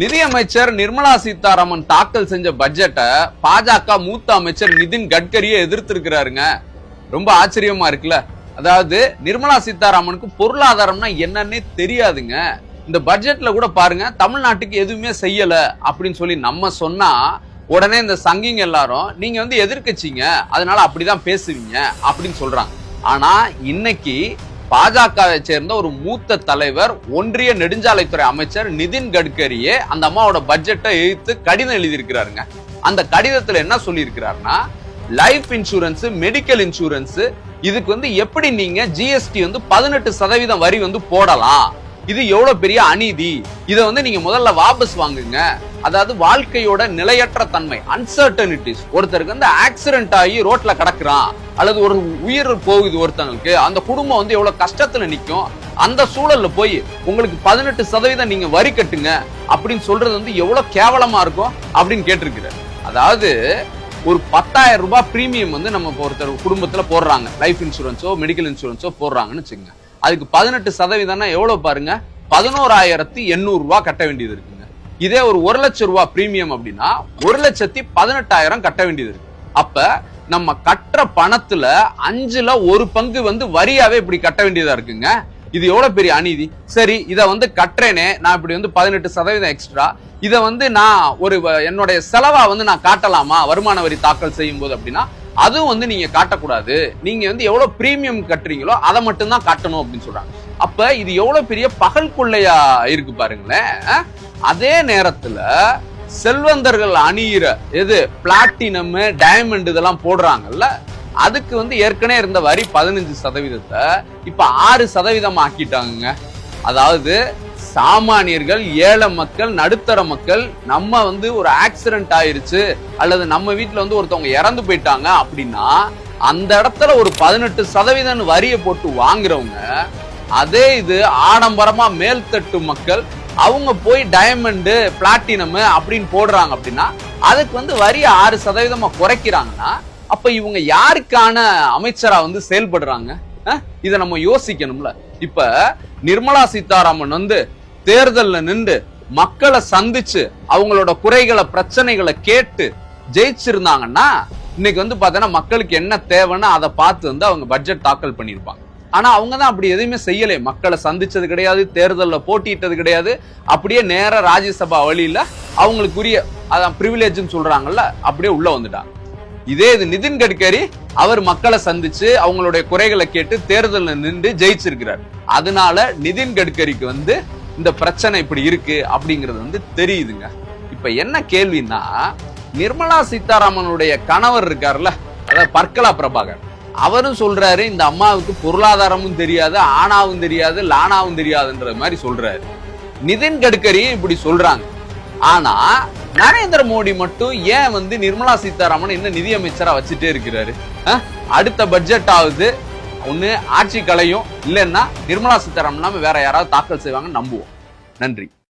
நிதியமைச்சர் நிர்மலா சீதாராமன் தாக்கல் செஞ்ச பட்ஜெட்டை பாஜக மூத்த அமைச்சர் நிதின் கட்கரியை எதிர்த்திருக்கிறாருங்க. ரொம்ப ஆச்சரியமா இருக்குல்ல. அதாவது நிர்மலா சீதாராமனுக்கு பொருளாதாரம்னா என்னன்னே தெரியாதுங்க. இந்த பட்ஜெட்ல கூட பாருங்க தமிழ்நாட்டுக்கு எதுவுமே செய்யல அப்படின்னு சொல்லி நம்ம சொன்னா உடனே இந்த சங்கிங்க எல்லாரும் நீங்க வந்து எதிர்க்கட்சிங்க அதனால அப்படிதான் பேசுவீங்க அப்படின்னு சொல்றாங்க. ஆனா இன்னைக்கு பாஜகவை சேர்ந்த ஒரு மூத்த தலைவர் ஒன்றிய நெடுஞ்சாலைத்துறை அமைச்சர் நிதின் கட்கரியே அந்த அம்மாவோட பட்ஜெட்டை எதிர்த்து கடிதம் எழுதியிருக்கிறாருங்க. அந்த கடிதத்துல என்ன சொல்லியிருக்கிறாருன்னா லைஃப் இன்சூரன்ஸ் மெடிக்கல் இன்சூரன்ஸ் இதுக்கு வந்து எப்படி நீங்க ஜிஎஸ்டி வந்து பதினெட்டு சதவீதம் வரி வந்து போடலாம்? இது எவ்வளவு பெரிய அநீதி? இதை வந்து நீங்க முதல்ல வாபஸ் வாங்குங்க. அதாவது வாழ்க்கையோட நிலையற்ற தன்மை அன்சர்டனிட்டிஸ் ஒருத்தருக்கு வந்து ஆக்சிடென்ட் ஆகி ரோட்ல கிடக்குறான். அல்லது ஒரு உயிர் போகுது ஒருத்தங்களுக்கு அந்த குடும்பம் வந்து எவ்வளவு கஷ்டத்துல நிக்கும். அந்த சூழல்ல போய் உங்களுக்கு பதினெட்டு சதவீதம் நீங்க வரி கட்டுங்க. அப்படின்னு சொல்றது வந்து எவ்வளவு கேவலமா இருக்கும் அப்படின்னு கேட்டிருக்கிறார். அதாவது ஒரு பத்தாயிரம் ரூபாய் ப்ரீமியம் வந்து நம்ம ஒருத்தர் குடும்பத்துல போடுறாங்க. லைஃப் இன்சூரன்ஸோ மெடிக்கல் இன்சூரன்ஸோ போடுறாங்கன்னு வச்சுக்கோங்க. அதுக்கு பதினெட்டு சதவீதம்னா எவ்வளவு பாருங்க? பதினோராயிரத்தி எண்ணூறு ரூபாய் கட்ட வேண்டியது இருக்குங்க. இதே ஒரு ஒரு லட்சம் ரூபாய் பிரீமியம் அப்படின்னா ஒரு லட்சத்தி பதினெட்டாயிரம் கட்ட வேண்டியது இருக்கு. அப்ப நம்ம கட்டுற பணத்துல அஞ்சுல ஒரு பங்கு வந்து வரியாவே இப்படி கட்ட வேண்டியதா இருக்குங்க. இது எவ்வளவு பெரிய அநீதி? சரி இத வந்து கட்டுறேனே நான் இப்படி வந்து பதினெட்டு சதவீதம் எக்ஸ்ட்ரா இதை வந்து நான் ஒரு வ- என்னுடைய செலவா வந்து நான் காட்டலாமா? வருமான வரி தாக்கல் செய்யும் போது அப்படின்னா அதுவும் வந்து நீங்க காட்டக்கூடாது. நீங்க வந்து எவ்வளவு பிரீமியம் கட்டுறீங்களோ அதை மட்டும் தான் காட்டணும் அப்படின்னு சொல்றாங்க. அப்ப இது எவ்வளவு பெரிய பகல் கொள்ளையா இருக்கு பாருங்களேன். அதே நேரத்துல செல்வந்தர்கள் அணியிற எது? பிளாட்டினம் டைமண்ட் இதெல்லாம் போடுறாங்கல்ல. அதுக்கு வந்து ஏற்கனவே இருந்த வரி பதினஞ்சு சதவீதத்தை இப்ப ஆறு சதவீதம் ஆக்கிட்டாங்க அதாவது சாமானியர்கள் ஏழை மக்கள் நடுத்தர மக்கள் நம்ம வந்து ஒரு ஆக்சிடென்ட் ஆயிருச்சு அல்லது நம்ம வீட்டில் வந்து ஒருத்தவங்க இறந்து போயிட்டாங்க அப்படின்னா அந்த இடத்துல ஒரு பதினெட்டு சதவீதம் வரியை போட்டு வாங்குறவங்க அதே இது ஆடம்பரமா மேல்தட்டு மக்கள் அவங்க போய் டைமண்டு பிளாட்டினம் அப்படின்னு போடுறாங்க அப்படின்னா அதுக்கு வந்து வரி ஆறு சதவீதமா குறைக்கிறாங்கன்னா அப்ப இவங்க யாருக்கான அமைச்சரா வந்து செயல்படுறாங்க? இதை நம்ம யோசிக்கணும்ல. இப்ப நிர்மலா சீதாராமன் வந்து தேர்தலில் நின்று மக்களை சந்திச்சு அவங்களோட குறைகளை பிரச்சனைகளை கேட்டு ஜெயிச்சிருந்தாங்கன்னா இன்னைக்கு வந்து பார்த்தோன்னா மக்களுக்கு என்ன தேவைன்னு அதை பார்த்து வந்து அவங்க பட்ஜெட் தாக்கல் பண்ணியிருப்பாங்க. ஆனால் அவங்க தான் அப்படி எதுவுமே செய்யலை. மக்களை சந்திச்சது கிடையாது தேர்தலில் போட்டியிட்டது கிடையாது. அப்படியே நேராக ராஜ்யசபா வழியில் அவங்களுக்குரிய அதான் ப்ரிவிலேஜ்னு சொல்கிறாங்கல்ல அப்படியே உள்ளே வந்துட்டாங்க. இதே இது நிதின் கட்கரி அவர் மக்களை சந்திச்சு அவங்களுடைய குறைகளை கேட்டு தேர்தலில் நின்று ஜெயிச்சிருக்கிறார். அதனால நிதின் கட்கரிக்கு வந்து இந்த பிரச்சனை இப்படி இருக்கு அப்படிங்கிறது வந்து தெரியுதுங்க. இப்ப என்ன கேள்வின்னா நிர்மலா சீதாராமனுடைய கணவர் இருக்கார்ல அதாவது பர்கலா பிரபாகர். அவரும் சொல்றாரு இந்த அம்மாவுக்கு பொருளாதாரமும் தெரியாது ஆணாவும் தெரியாது லானாவும் தெரியாதுன்ற மாதிரி சொல்றாரு. நிதின் கட்கரியும் இப்படி சொல்றாங்க. ஆனா நரேந்திர மோடி மட்டும் ஏன் வந்து நிர்மலா சீதாராமன் இன்னும் நிதியமைச்சரா வச்சுட்டே இருக்கிறாரு? அடுத்த பட்ஜெட் ஆகுது ஒன்று ஆட்சி கலையும் இல்லைன்னா நிர்மலா சீதாராமன் இல்லாம வேற யாராவது தாக்கல் செய்வாங்கன்னு நம்புவோம். நன்றி.